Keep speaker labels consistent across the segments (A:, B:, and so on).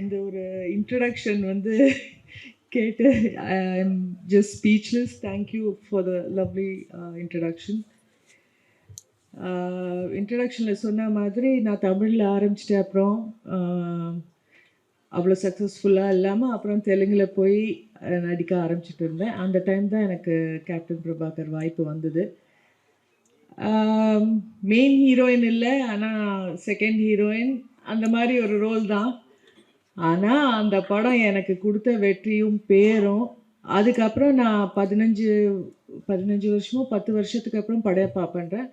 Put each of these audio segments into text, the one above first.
A: இந்த ஒரு இன்ட்ரடக்ஷன் வந்து கேட்டு I am just speechless thank you for the lovely introduction இன்ட்ரடக்ஷனில் சொன்ன மாதிரி நான் தமிழில் ஆரம்பிச்சிட்டேன். அப்புறம் uh, அவ்வளோ சக்ஸஸ்ஃபுல்லாக இல்லாமல் அப்புறம் தெலுங்கில் போய் நடிக்க ஆரம்பிச்சிட்டு இருந்தேன். அந்த டைம் தான் எனக்கு கேப்டன் பிரபாகர் வாய்ப்பு வந்தது. மெயின் ஹீரோயின் இல்லை ஆனால் செகண்ட் ஹீரோயின் அந்த மாதிரி ஒரு ரோல் தான். ஆனால் அந்த படம் எனக்கு கொடுத்த வெற்றியும் பேரும். அதுக்கப்புறம் நான் பதினஞ்சு பதினஞ்சு வருஷமோ பத்து வருஷத்துக்கு அப்புறம் படையப்பா பண்ணுறேன்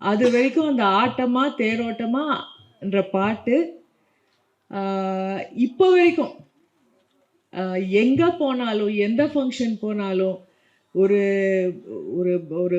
A: அது வரைக்கும் அந்த ஆட்டமாக தேரோட்டமாகன்ற பாட்டு இப்போ வரைக்கும் எங்கே போனாலும் எந்த ஃபங்க்ஷன் போனாலும் ஒரு ஒரு ஒரு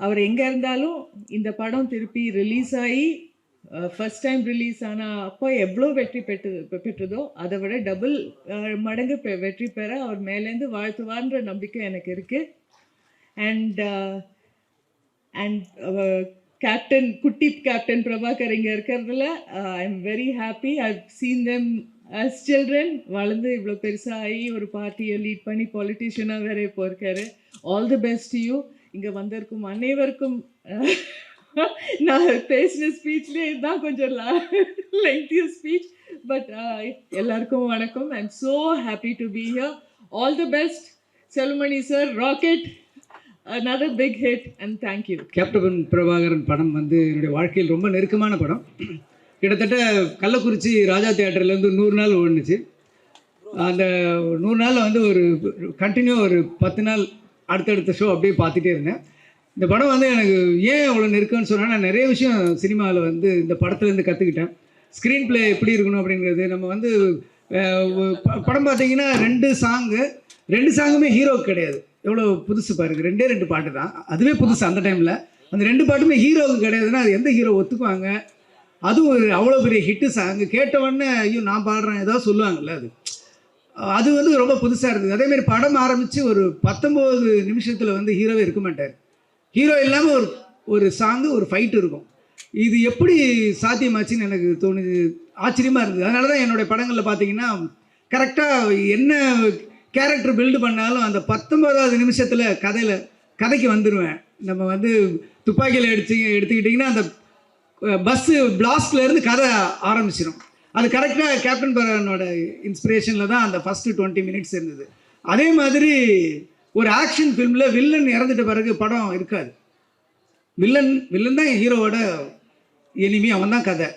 A: அவர் எங்கே இருந்தாலும் இந்த படம் திருப்பி ரிலீஸ் ஆகி ஃபர்ஸ்ட் டைம் ரிலீஸ் ஆனால் அப்போ எவ்வளோ வெற்றி பெற்று பெற்றதோ அதை விட டபுள் மடங்கு பெ- வெற்றி பெற அவர் மேலேருந்து வாழ்த்துவார்ன்ற நம்பிக்கை எனக்கு இருக்குது அண்ட் அண்ட் கேப்டன் குட்டி கேப்டன் பிரபாகர் இங்கே இருக்கிறதுல I am very happy I seen them as children வளர்ந்து இவ்வளோ பெருசாக ஆகி ஒரு பார்ட்டியை லீட் பண்ணி பாலிட்டிஷியனாக வேற இப்போ இருக்காரு. ஆல் தி பெஸ்ட் யூ இங்கே வந்திருக்கும் அனைவருக்கும் நான் பேசின ஸ்பீச்லேயே தான் கொஞ்சம் லெங்க்திய ஸ்பீச் பட் எல்லாருக்கும் வணக்கம். I am so happy to be here all the best செல்மணி sir rocket another big hit and thank you.
B: Captain Prabhakaran படம் வந்து என்னுடைய வாழ்க்கையில் ரொம்ப நெருக்கமான படம். கிட்டத்தட்ட கள்ளக்குறிச்சி ராஜா தியேட்டர்லேருந்து நூறு நாள் ஓடுனுச்சு. அந்த நூறு நாளில் வந்து ஒரு கண்டினியூ ஒரு பத்து நாள் அடுத்தடுத்த ஷோ அப்படியே பார்த்துட்டே இருந்தேன். இந்த படம் வந்து எனக்கு ஏன் அவ்வளோ நெருக்கம்னு சொன்னால் நான் நிறைய விஷயம் சினிமாவில் வந்து இந்த படத்துலேருந்து கற்றுக்கிட்டேன் ஸ்க்ரீன் ப்ளே எப்படி இருக்கணும் அப்படிங்கிறது நம்ம வந்து படம் பார்த்தீங்கன்னா ரெண்டு சாங்கு ரெண்டு சாங்குமே ஹீரோவுக்கு கிடையாது. எவ்வளோ புதுசு பாருங்க ரெண்டே ரெண்டு பாட்டு தான். அதுவே புதுசு அந்த டைமில் அந்த ரெண்டு பாட்டுமே ஹீரோவுக்கு கிடையாதுன்னா அது எந்த ஹீரோ ஒத்துக்குவாங்க? அதுவும் ஒரு அவ்வளோ பெரிய ஹிட்டு சாங் கேட்டவொடனே ஐயோ நான் பாடுறேன் ஏதாவது சொல்லுவாங்கல்ல அது. அது வந்து ரொம்ப புதுசாக இருந்தது. அதேமாரி படம் ஆரம்பித்து ஒரு பத்தொம்போது நிமிஷத்தில் வந்து ஹீரோவே இருக்க மாட்டார். ஹீரோ இல்லாமல் ஒரு ஒரு சாங்கு ஒரு ஃபைட் இருக்கும். இது எப்படி சாத்தியமாச்சுன்னு எனக்கு தோணுது. ஆச்சரியமாக இருந்தது. அதனால தான் என்னுடைய படங்களில் பார்த்தீங்கன்னா கரெக்டாக என்ன கேரக்டர் பில்டு பண்ணாலும் அந்த பத்தொன்பதாவது நிமிஷத்தில் கதையில் கதைக்கு வந்துடுவேன் நம்ம வந்து துப்பாக்கியில் எடுத்து எடுத்துக்கிட்டிங்கன்னா அந்த பஸ்ஸு பிளாஸ்ட்லேருந்து கதை ஆரம்பிச்சிடும் அது கரெக்டாக கேப்டன் பரவனோட இன்ஸ்பிரேஷனில் தான் அந்த ஃபஸ்ட்டு டுவெண்ட்டி மினிட்ஸ் இருந்தது. அதே மாதிரி ஒரு ஆக்ஷன் ஃபிலிமில் வில்லன் இறந்துட்ட பிறகு படம் இருக்காது. வில்லன் வில்லன் தான் ஹீரோவோட எனிமி அவன் தான் கதை.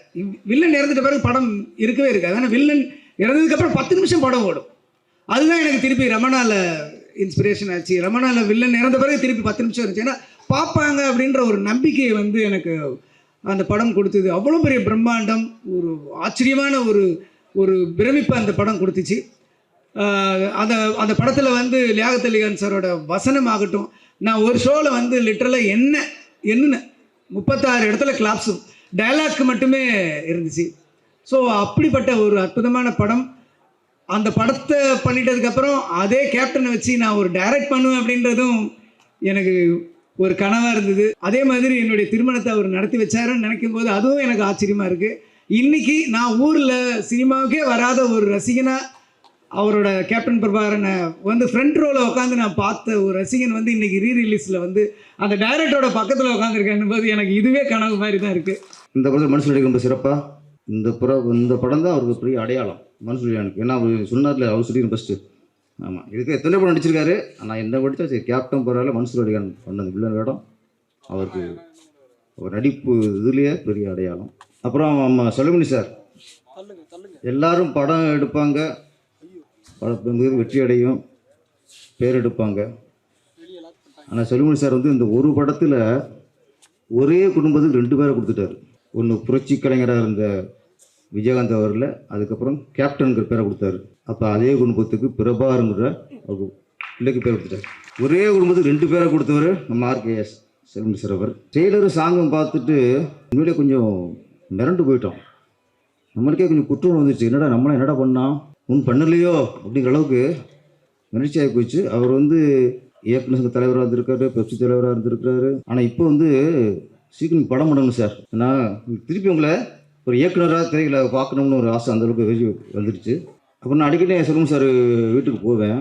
B: வில்லன் இறந்துட்ட பிறகு படம் இருக்கவே இருக்காது. ஆனால் வில்லன் இறந்ததுக்கப்புறம் பத்து நிமிஷம் படம் ஓடும். அதுதான் எனக்கு திருப்பி ரமணால இன்ஸ்பிரேஷன் ஆச்சு. ரமணால வில்லன் இறந்த பிறகு திருப்பி பத்து நிமிஷம் இருந்துச்சு. ஏன்னா பார்ப்பாங்க அப்படின்ற ஒரு நம்பிக்கை வந்து எனக்கு அந்த படம் கொடுத்தது. அவ்வளோ பெரிய பிரம்மாண்டம் ஒரு ஆச்சரியமான ஒரு ஒரு பிரமிப்பை அந்த படம் கொடுத்துச்சு. அந்த அந்த படத்தில் வந்து லியாகத் அலிகான் சாரோட வசனம் ஆகட்டும். நான் ஒரு ஷோவில் வந்து லிட்டரலாக என்ன என்னென்ன முப்பத்தாறு இடத்துல கிளாப்ஸும் டயலாக் மட்டுமே இருந்துச்சு. ஸோ அப்படிப்பட்ட ஒரு அற்புதமான படம். அந்த படத்தை பண்ணிட்டதுக்கப்புறம் அதே கேப்டனை வச்சு நான் ஒரு டைரக்ட் பண்ணுவேன் அப்படின்றதும் எனக்கு ஒரு கனவாக இருந்தது. அதே மாதிரி என்னுடைய திருமணத்தை அவர் நடத்தி வச்சாருன்னு நினைக்கும் போது அதுவும் எனக்கு ஆச்சரியமாக இருக்குது இன்னைக்கு நான் ஊரில் சினிமாவுக்கே வராத ஒரு ரசிகனாக அவரோட கேப்டன் பிரபாகரனை வந்து ஃப்ரண்ட் ரோவில் உட்காந்து நான் பார்த்த ஒரு ரசிகன் வந்து இன்னைக்கு ரீ ரிலீஸில் வந்து அந்த டைரக்டரோட பக்கத்தில் உட்காந்துருக்கேன் போது எனக்கு இதுவே கனவு மாதிரி தான் இருக்குது
C: இந்த படத்தில் மனுஷன் ரொம்ப சிறப்பாக இந்த புற இந்த படம் தான் அவருக்கு பெரிய அடையாளம். மனுஷன் ஏன்னா அவர் சொன்னார்ல அவர் சொல்லி ஃபஸ்ட்டு ஆமாம் இதுக்கு எத்தனை படம் நடிச்சிருக்காரு. ஆனால் என்ன படித்தா சரி கேப்டன் பரவாயில்ல மனுஷன் அடிகான் பண்ணது வில்லன் வேடம். அவருக்கு ஒரு நடிப்பு இதுலேயே பெரிய அடையாளம். அப்புறம் நம்ம செலமணி சார். எல்லாரும் படம் எடுப்பாங்க. படம் மிக வெற்றி அடையும். பேர் எடுப்பாங்க. ஆனால் செலுமணி சார் வந்து இந்த ஒரு படத்தில் ஒரே குடும்பத்துக்கு ரெண்டு பேரை கொடுத்துட்டாரு. ஒன்று புரட்சி கலைஞராக இருந்த விஜயகாந்த் அவரில் அதுக்கப்புறம் கேப்டனுங்கிற பேரை கொடுத்தாரு. அப்போ அதே குடும்பத்துக்கு பிரபாருங்கிற பிள்ளைக்கு பேர் கொடுத்துட்டார். ஒரே குடும்பத்துக்கு ரெண்டு பேரை கொடுத்தவர் நம்ம ஆர்கேஎஸ் செல்வன் சார் அவர். டெய்லரும் பார்த்துட்டு உண்மையிலே கொஞ்சம் மிரண்டு போயிட்டோம். நம்மளுக்கே கொஞ்சம் குற்றம் வந்துச்சு என்னடா நம்மளாம் என்னடா பண்ணான் ஒன்றும் பண்ணலையோ? அப்படிங்கிற அளவுக்கு மகிழ்ச்சியாகி போச்சு அவர் வந்து இயக்குனர் சங்க தலைவராக இருந்திருக்காரு பெப்சி தலைவராக இருந்திருக்காரு ஆனால் இப்போ வந்து சீக்கிரம் படம் பண்ணணும் சார். நான் திருப்பி உங்களை ஒரு இயக்குனராக திரைகளை பார்க்கணும்னு ஒரு ஆசை அந்தளவுக்கு வெளியே வந்துடுச்சு. அப்புறம் நான் அடிக்கடி செல்வம் சார் வீட்டுக்கு போவேன்.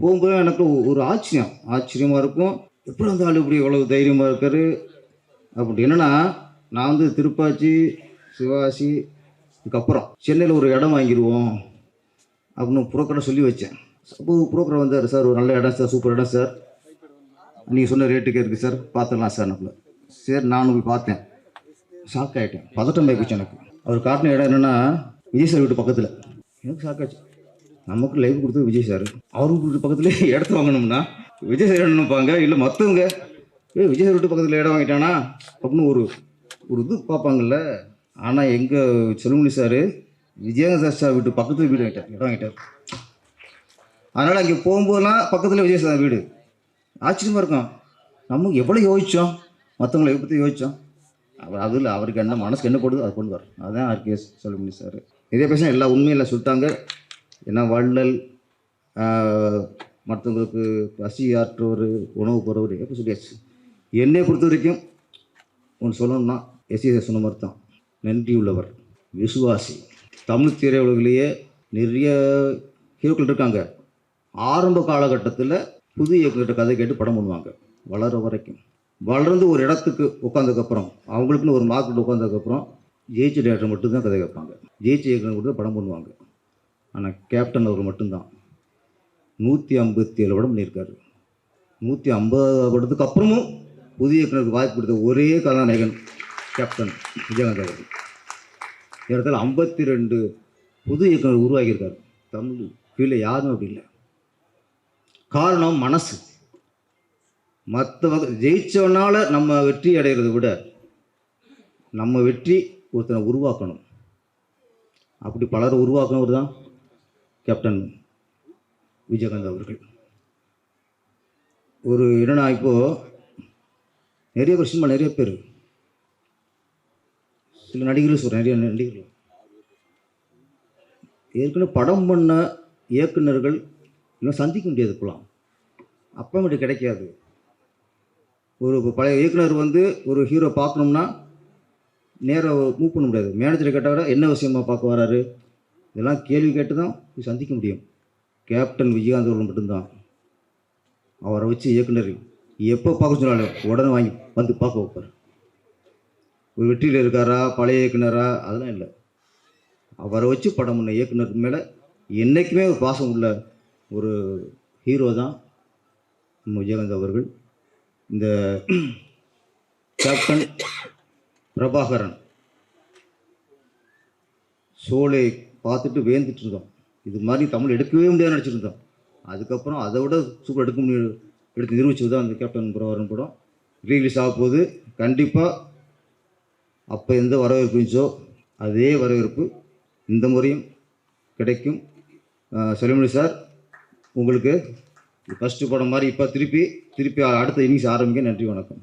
C: போகும்போது எனக்கு ஒரு ஆச்சரியம். ஆச்சரியமாக இருக்கும். எப்படி அந்த ஆள் இப்படி இவ்வளவு தைரியமாக இருக்கார்? அப்படி என்னன்னா நான் வந்து திருப்பாச்சி சிவாசி இதுக்கப்புறம் சென்னையில் ஒரு இடம் வாங்கிடுவோம் அப்படின்னு புரோக்கரை சொல்லி வச்சேன். அப்போ புரோக்கர் வந்தார் சார் ஒரு நல்ல இடம் சார் சூப்பர் இடம் சார். நீங்கள் சொன்ன ரேட்டுக்கே இருக்குது சார் பார்த்துடலாம் சார் நம்மள சரி நானும் போய் பார்த்தேன். ஷாக் ஆகிட்டேன் பதட்டம் போயிடுச்சு எனக்கு. அவர் காட்டின இடம் என்னென்னா விஜய் சார் வீட்டு பக்கத்தில். எனக்கு ஷாக் ஆச்சு நமக்கு லைவ் கொடுத்தது விஜய் சார். அவர் வீட்டு பக்கத்துலேயே இடத்த வாங்கணும்னா விஜய் சார் நினைப்பாங்க இல்லை மற்றவங்க ஏ விஜய் சார் வீட்டு பக்கத்தில் இடம் வாங்கிட்டானா? அப்படின்னு ஒரு ஒரு இது பார்ப்பாங்கல்ல. ஆனால் எங்கள் செல்முனி சார் விஜயகாந்த் சார் வீட்டு பக்கத்தில் வீடு வாங்கிட்டார் இடம் வாங்கிட்டார். அதனால் அங்கே போகும்போதெல்லாம் பக்கத்தில் விஜய் சார் வீடு. ஆச்சரியமாக இருக்கும். நம்ம எவ்வளோ யோசித்தோம் மற்றவங்களை பற்றி யோசித்தோம் அவர் அதில் அவருக்கு என்ன மனசுக்கு என்ன போடுது அது கொண்டு வர அதுதான் ஆர்கேஎஸ் செல்வமணி சார். இதே பேச எல்லா உண்மையில் சொல்லிட்டாங்க. ஏன்னா வள்ளல் மற்றவங்களுக்கு பசி ஆற்றவர் உணவு போகிறவர் எப்போ சொல்லியாச்சு? என்னை பொறுத்த வரைக்கும் ஒன்று சொல்லணும்னா எஸ்சி சொன்ன மாதிரி தான் நன்றி உள்ளவர் விசுவாசி. தமிழ் திரையுலகிலேயே நிறைய ஹீரோக்கள் இருக்காங்க. ஆரம்ப காலகட்டத்தில் புது இயக்குகிட்ட கதை கேட்டு படம் பண்ணுவாங்க. வளர வரைக்கும். வளர்ந்து ஒரு இடத்துக்கு உட்காந்ததுக்கப்புறம் அவங்களுக்குன்னு ஒரு மார்க்கெட் உட்காந்ததுக்கப்புறம் ஜெயிச்ச டேரக்டர் மட்டும்தான் கதை கேட்பாங்க. ஜெயிச்ச இயக்குனர் கூட படம் பண்ணுவாங்க. ஆனால் கேப்டன் அவர் மட்டும்தான். நூற்றி ஐம்பத்தி ஏழு படம் பண்ணியிருக்காரு. நூற்றி ஐம்பது படத்துக்கு அப்புறமும் புதிய இயக்குனருக்கு வாய்ப்பு கொடுத்த ஒரே கதாநாயகன் கேப்டன் விஜயகாந்த் அவர்கள். இடத்துல ஐம்பத்தி ரெண்டு புது இயக்குனர் உருவாகியிருக்கார். தமிழ் கீழே யாரும் அப்படி இல்லை. காரணம் மனசு. மற்ற வகை ஜெயிச்சவனால நம்ம வெற்றி அடைகிறத விட நம்ம வெற்றி ஒருத்தனை உருவாக்கணும். அப்படி பலரை உருவாக்கினவர் தான் கேப்டன் விஜயகாந்த் அவர்கள். ஒரு என்னன்னா இப்போ நிறைய வருஷமாக நிறைய பேர். சில நடிகர்கள் சொல்கிறேன் நிறைய நடிகர்கள். ஏற்கனவே படம் பண்ண இயக்குனர்கள் இன்னும் சந்திக்க முடியாது இப்போலாம் அப்போ மட்டும் கிடைக்காது. ஒரு பழைய இயக்குனர் வந்து ஒரு ஹீரோ பார்க்கணும்னா நேராக மூவ் பண்ண முடியாது. மேனேஜரை கேட்டால் கூட என்ன விஷயமா பார்க்க வராரு? இதெல்லாம் கேள்வி கேட்டு தான் போய் சந்திக்க முடியும். கேப்டன் விஜயகாந்த் அவர்கள் மட்டும்தான். அவரை வச்சு இயக்குனர் எப்போ பார்க்க சொன்னாலும் உடனே வாங்கி வந்து பார்க்க வைப்பார். ஒரு வெற்றியில் இருக்காரா? பழைய இயக்குனரா? அதெல்லாம் இல்லை. அவரை வச்சு படம் பண்ண இயக்குனருக்கு மேலே என்றைக்குமே ஒரு பாசம் உள்ள ஒரு ஹீரோ தான் நம்ம விஜயகாந்த் அவர்கள். இந்த கேப்டன் பிரபாகரன் சோலை பார்த்துட்டு வேந்துட்டு இருந்தோம். இது மாதிரி தமிழ் எடுக்கவே முடியாது நினச்சிருந்தோம் அதுக்கப்புறம் அதை விட சூப்பர் எடுக்க முடியும் எடுத்து நிரூபிச்சது தான் அந்த கேப்டன் பிரபாகரன் படம். ரிலீஸ் ஆக போகுது. கண்டிப்பாக அப்போ எந்த வரவேற்பு இருந்துச்சோ அதே வரவேற்பு இந்த முறையும் கிடைக்கும். அஹ் சார் உங்களுக்கு ஃபஸ்ட்டு படம் மாதிரி இப்போ திருப்பி திருப்பி அடுத்த இன்னிங்ஸ் ஆரம்பிக்க நன்றி வணக்கம்.